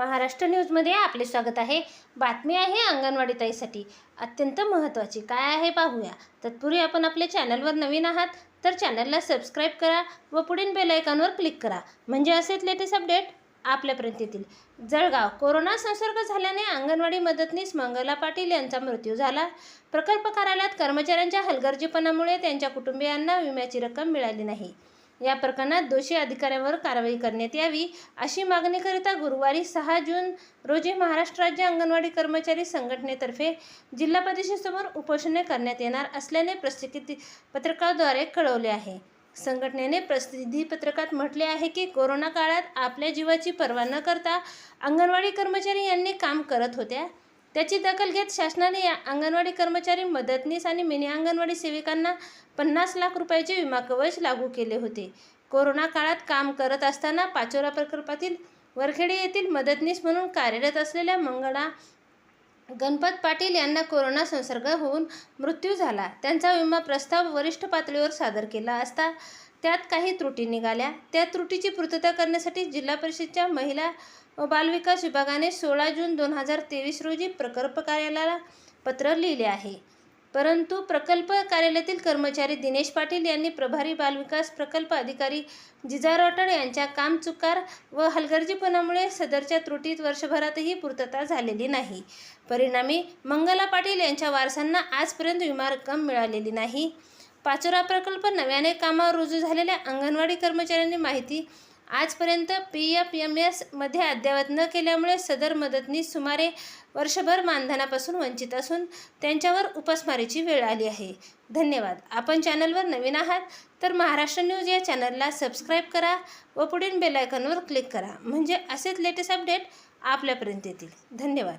महाराष्ट्र न्यूजमध्ये आपले स्वागत आहे. बातमी आहे अंगणवाडी ताईसाठी. अत्यंत महत्त्वाची. काय आहे पाहूया. तत्पूर्वी आपण आपल्या चॅनलवर नवीन आहात तर चॅनलला सबस्क्राईब करा व पुढील बेलायकॉनवर क्लिक करा. म्हणजे असेच लेटेस्ट अपडेट आपल्यापर्यंत येतील जळगाव कोरोना संसर्ग झाल्याने अंगणवाडी मदतनीस मंगला पाटील यांचा मृत्यू झाला. प्रकल्प कार्यालयात कर्मचाऱ्यांच्या हलगर्जीपणामुळे त्यांच्या कुटुंबियांना विम्याची रक्कम मिळाली नाही. या प्रकरणात दोषी अधिकाऱ्यांवर कारवाई करण्यात यावी अशी मागणीकरिता गुरुवारी सहा जून रोजी महाराष्ट्र राज्य अंगणवाडी कर्मचारी संघटनेतर्फे जिल्हा परिषदेसमोर उपोषणे करण्यात येणार असल्याने प्रसिद्धी पत्रकाद्वारे कळवले आहे. संघटनेने प्रसिद्धी पत्रकात म्हटले आहे की कोरोना काळात आपल्या जीवाची पर्वा न करता अंगणवाडी कर्मचारी यांनी काम करत होत्या. त्याची दखल घेत शासनाने या अंगणवाडी कर्मचारी मदतनीस आणि मिनी अंगणवाडी सेविकांना पन्नास लाख रुपयाचे विमा कवच लागू केले होते. कोरोना काळात काम करत असताना पाचोरा प्रकल्पातील वरखेडे येथील मदतनीस म्हणून कार्यरत असलेल्या मंगळा गणपत पाटील यांना कोरोना संसर्ग होऊन मृत्यू झाला. त्यांचा विमा प्रस्ताव वरिष्ठ पातळीवर सादर केला असता त्यात काही त्रुटी निघाल्या. त्या त्रुटीची पूर्तता करण्यासाठी जिल्हा परिषदच्या महिला व बालविकास विभागाने सोळा जून दोन हजार तेवीस रोजी प्रकल्प कार्यालयाला पत्र लिहिले आहे. परंतु प्रकल्प कार्यालयातील कर्मचारी दिनेश पाटील यांनी प्रभारी बालविकास प्रकल्प अधिकारी जिजा रटड यांच्या कामचुकार व हलगर्जीपणामुळे सदरच्या त्रुटीत वर्षभरातही पूर्तता झालेली नाही. परिणामी मंगला पाटील यांच्या वारसांना आजपर्यंत विमा रक्कम मिळालेली नाही. पाचोरा प्रकल्प नव्याने कामावर रुजू झालेल्या अंगणवाडी कर्मचाऱ्यांनी माहिती आजपर्यंत पी एफ एम एसमध्ये अद्ययावत न केल्यामुळे सदर मदतनीस सुमारे वर्षभर मानधनापासून वंचित असून त्यांच्यावर उपासमारीची वेळ आली आहे. धन्यवाद. आपण चॅनलवर नवीन आहात तर महाराष्ट्र न्यूज या चॅनलला सबस्क्राईब करा व पुढील बेलायकनवर क्लिक करा. म्हणजे असेच लेटेस्ट अपडेट आपल्यापर्यंत येतील. धन्यवाद.